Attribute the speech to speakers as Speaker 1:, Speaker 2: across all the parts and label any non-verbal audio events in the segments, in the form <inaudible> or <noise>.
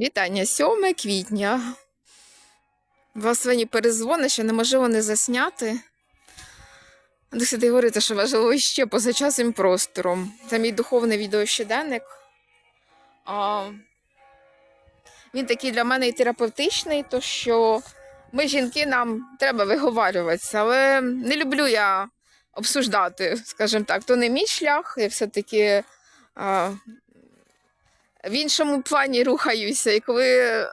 Speaker 1: Вітання 7 квітня. Вас сьогодні перезвони, що неможливо не засняти. Сюди говорити, що важливо ще поза часом простором. Це мій духовний відеощоденник. А, він такий для мене і терапевтичний, то що ми, жінки, нам треба виговарюватися, але не люблю я обсуждати, скажімо так, то не мій шлях, я все-таки в іншому плані рухаюся. І коли е,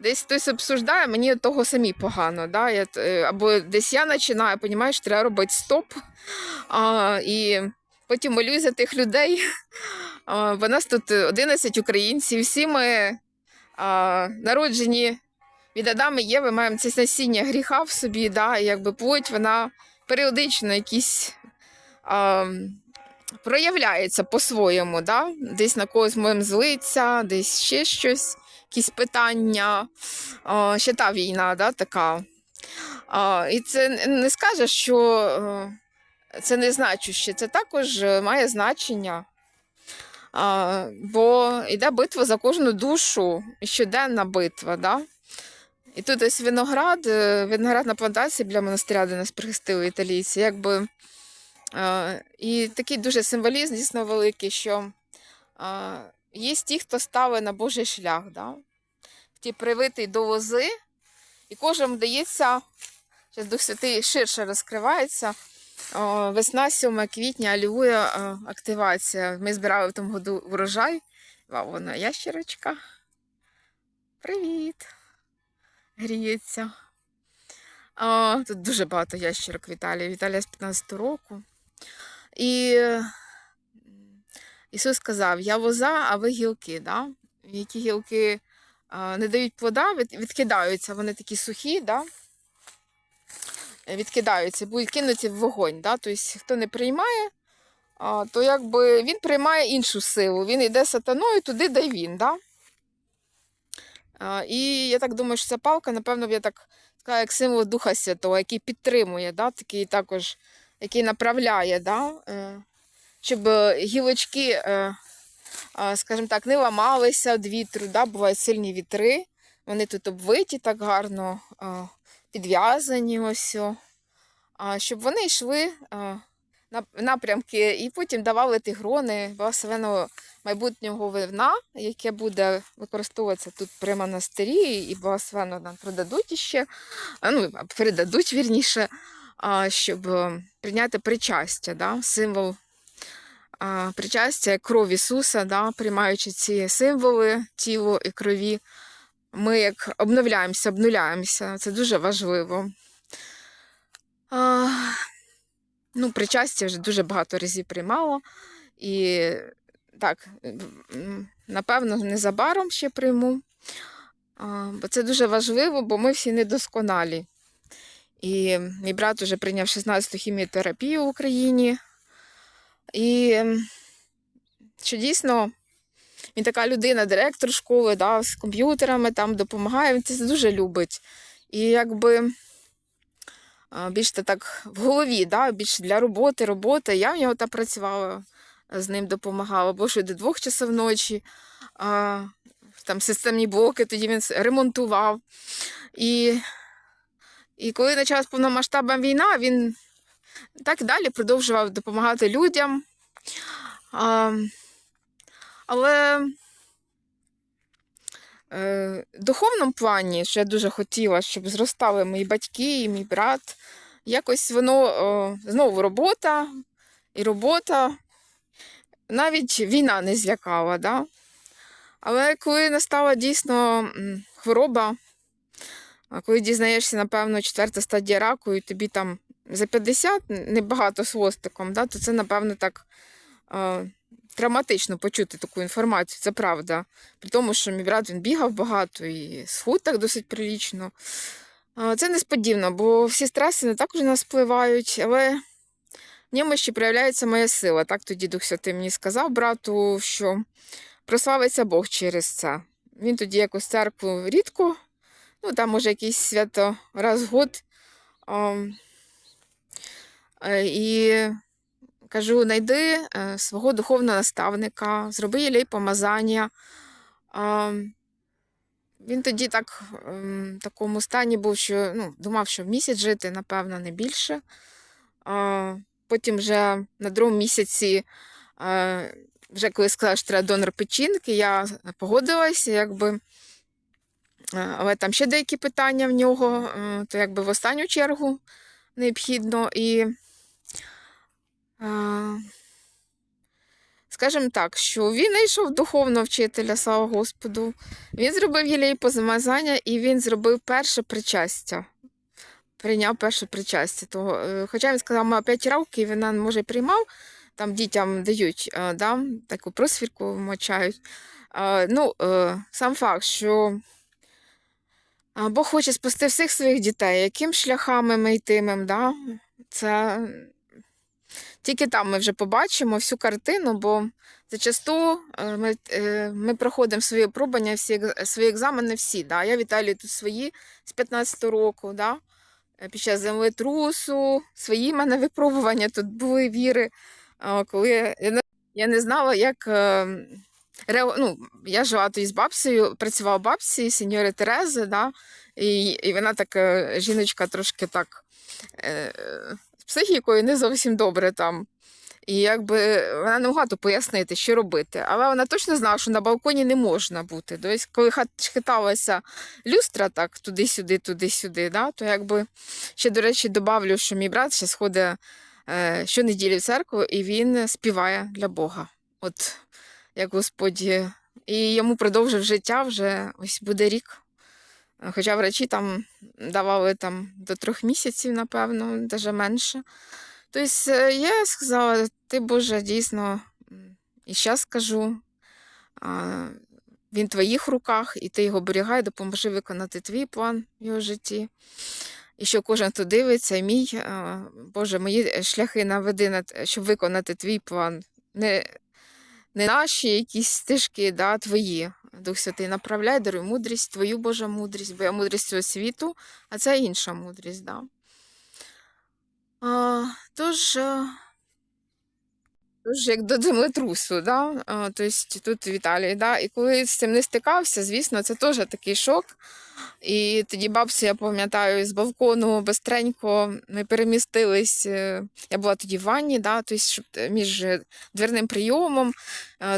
Speaker 1: десь хтось обсуждає, мені того самі погано. Да? Я, е, або десь я починаю, розумієш, треба робити стоп. А, і потім молюсь за тих людей. А, бо нас тут 11 українців, всі ми а, народжені від Адама і Єви, маємо це насіння гріха в собі, да? і якби плоть, вона періодично якісь. А, проявляється по-своєму, да? десь на когось можемо злитися, десь ще щось, якісь питання. А, ще та війна, да, така. А, і це не скажеш, що е, це не значуще, це також має значення. А, бо йде битва за кожну душу, щоденна битва. Да? І тут ось виноград, е, виноградна плантація біля монастиря, де нас прихистили італійці, якби. Е, І такий дуже символізм дійсно великий, що є ті, хто ставить на Божий шлях, да? ті привитий до лози, і кожному дається, зараз Дух Святий ширше розкривається. Весна 7 квітня, алілуя, е, активація. Ми збирали в тому году урожай. Вау, вона ящерочка. Привіт! Гріється. Тут дуже багато ящерок Віталія. Віталія з 15 року. І Ісус сказав: Я воза, а ви гілки. Да? Які гілки не дають плода, відкидаються, вони такі сухі, да? Відкидаються, будуть кинуті в вогонь. Да? Тобто, хто не приймає, то якби він приймає іншу силу. Він йде сатаною туди, де він. Да? І я так думаю, що ця палка, напевно, я так як символ Духа Святого, який підтримує, да? такий також який направляє, да? е, щоб е, гілочки, е, скажімо так, не ламалися від вітру. Да? Бувають сильні вітри. Вони тут обвиті так гарно, підв'язані ось. Щоб вони йшли напрямки і потім давали ті грони благословеного майбутнього вина, яке буде використовуватися тут при монастирі, і благословено нам продадуть іще, ну, передадуть вірніше щоб е, прийняти причастя, да? символ причастя кров Ісуса, да? приймаючи ці символи тіло і крові, ми як обновляємося, обнуляємося. Це дуже важливо. А, ну, причастя вже дуже багато разів приймала. І так, напевно, незабаром ще прийму. Бо це дуже важливо, бо ми всі недосконалі. І мій брат вже прийняв 16-ту хіміотерапію в Україні. І що дійсно він така людина, директор школи, да, з комп'ютерами там допомагає, він це дуже любить. І якби а, більш то так в голові, да, більше для роботи, роботи. Я в нього там працювала, з ним допомагала, бо що до двох часов ночі. А, там системні блоки, тоді він ремонтував. І і коли почалась повномасштабна війна, він так і далі продовжував допомагати людям. А, але е, в духовному плані, що я дуже хотіла, щоб зростали мої батьки і мій брат, якось воно знову робота і робота. Навіть війна не злякала. Да? Але коли настала дійсно хвороба, а коли дізнаєшся, напевно, четверта стадія раку, і тобі там за 50, небагато з хвостиком, да, то це, напевно, так е, травматично почути таку інформацію, це правда. При тому, що мій брат він бігав багато і схуд так досить прилічно. Е, це несподівано, бо всі стреси не так уже нас впливають, але в ньому ще проявляється моя сила. Так тоді Дух Святий мені сказав брату, що прославиться Бог через це. Він тоді якось церкву рідко Ну, там може якісь свято раз в год. Е, і кажу, знайди е, свого духовного наставника, зроби їй помазання. А, він тоді так ем, в такому стані був, що ну, думав, що місяць жити, напевно, не більше. А, потім вже на другому місяці, е, вже коли сказали, що треба донор печінки, я погодилася, якби. Але там ще деякі питання в нього, е, то якби в останню чергу необхідно. І, скажімо так, що він знайшов духовного вчителя, слава Господу. Він зробив єлей позамазання і він зробив перше причастя. Прийняв перше причастя. Того, е, хоча він сказав, має 5 років, він може приймав, там дітям дають е, да, таку просвірку мочають. Ну, сам факт, що Бог хоче спасти всіх своїх дітей. Яким шляхами ми йтимем, да? це тільки там ми вже побачимо всю картину, бо зачасту е, ми, е, ми проходимо свої пробання, всі, свої екзамени всі. Да? Я в Італії тут свої з 15 року, да? Е, під час землетрусу, свої мене випробування тут були віри, коли я я не знала, як. Ре... Ну, я жила тоді з бабцею, працювала бабці, сеньори Терези, да? і, і вона така жіночка трошки так е, з психікою не зовсім добре там. І якби вона не могла то пояснити, що робити. Але вона точно знала, що на балконі не можна бути. Тобто, коли хиталася люстра так туди-сюди, туди-сюди, да? то якби ще, до речі, добавлю, що мій брат ще сходить е, щонеділі в церкву, і він співає для Бога. От як Господь. е, І йому продовжив життя вже ось буде рік. Хоча врачі там давали там до трьох місяців, напевно, навіть менше. Тобто я сказала, ти Боже, дійсно, і зараз скажу, він в твоїх руках, і ти його берігай, допоможи виконати твій план в його житті. І що кожен, хто дивиться, мій, Боже, мої шляхи наведи, щоб виконати твій план. Не, не наші якісь стежки, да, твої. Дух Святий направляй, даруй мудрість, твою Божа мудрість, бо я мудрість цього світу, а це інша мудрість. Да. А, тож, е, тож, як до землетрусу, да? а, тобто тут в Італії, да? і коли з цим не стикався, звісно, це теж такий шок. І тоді бабця, я пам'ятаю, з балкону безстренько ми перемістились. е, Я була тоді в ванні, да? тобто, між е, дверним прийомом.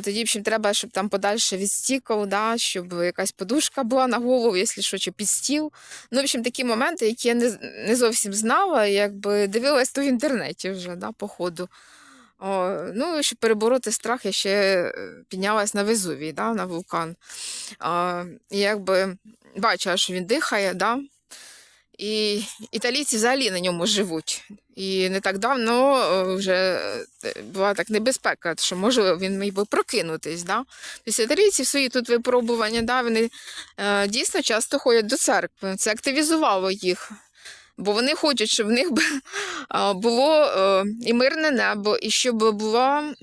Speaker 1: Тоді, в общем, треба, щоб там подальше відстікав, да? щоб якась подушка була на голову, якщо що, чи під стіл. Ну, в общем, такі моменти, які я не, не зовсім знала, якби дивилась то в інтернеті вже, да, по ходу. О, ну, щоб перебороти страх, я ще е, піднялась на Везувій, да, на вулкан. А, і якби бачила, що він дихає, да, і італійці взагалі на ньому живуть. І не так давно е, вже е, була так небезпека, що може він міг би прокинутись. Да? Тобто італійці свої тут випробування, да, вони дійсно часто ходять до церкви. Це активізувало їх. Бо вони хочуть, щоб в них <laughs> було е, і мирне небо, і щоб була,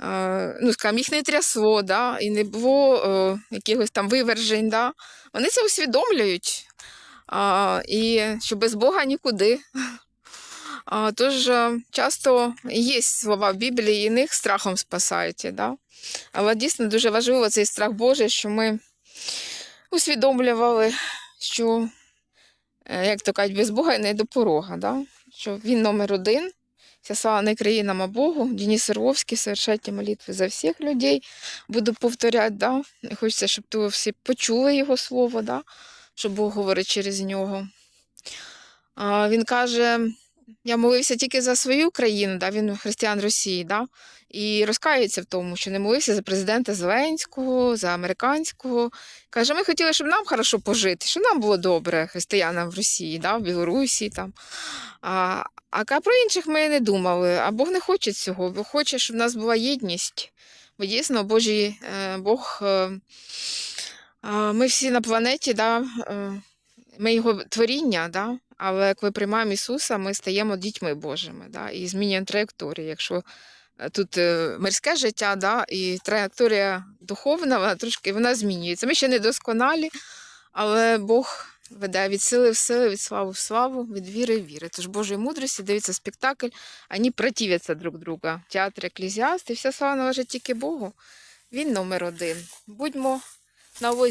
Speaker 1: е, ну, скажімо, їх не трясло, да, і не було е, якихось там вивержень. Да. Вони це усвідомлюють. А, і що без Бога нікуди. А, тож часто є слова в Біблії, і них страхом спасають. Да? Але дійсно дуже важливо цей страх Божий, що ми усвідомлювали, що, як то кажуть, без Бога не до порога, да? що він номер один. Вся слава не країнам, а Богу. Денис Орловський, совершайте молитви за всіх людей. Буду повторяти, да? Хочеться, щоб ви всі почули його слово, да? що Бог говорить через нього. А, він каже: я молився тільки за свою країну, да? він християн Росії, да? і розкаюється в тому, що не молився за президента Зеленського, за американського. Каже, ми хотіли, щоб нам хорошо пожити, щоб нам було добре, християнам в Росії, да? в Білорусі. Там. А, а про інших ми не думали, а Бог не хоче цього, Бог хоче, щоб в нас була єдність. Бо дійсно, Божий е, Бог, е, ми всі на планеті, да, е, ми його творіння, да, але коли приймаємо Ісуса, ми стаємо дітьми Божими да, і змінюємо траєкторію. Якщо е, тут е, мирське життя, да, і траєкторія духовна, вона трошки вона змінюється. Ми ще не досконалі, але Бог веде від сили в сили, від слави в славу, від віри в віри. Тож Божої мудрості дивиться спектакль, вони противляться друг друга. Театр Еклезіаст, і вся слава належить тільки Богу. Він номер один. Будьмо на увазі.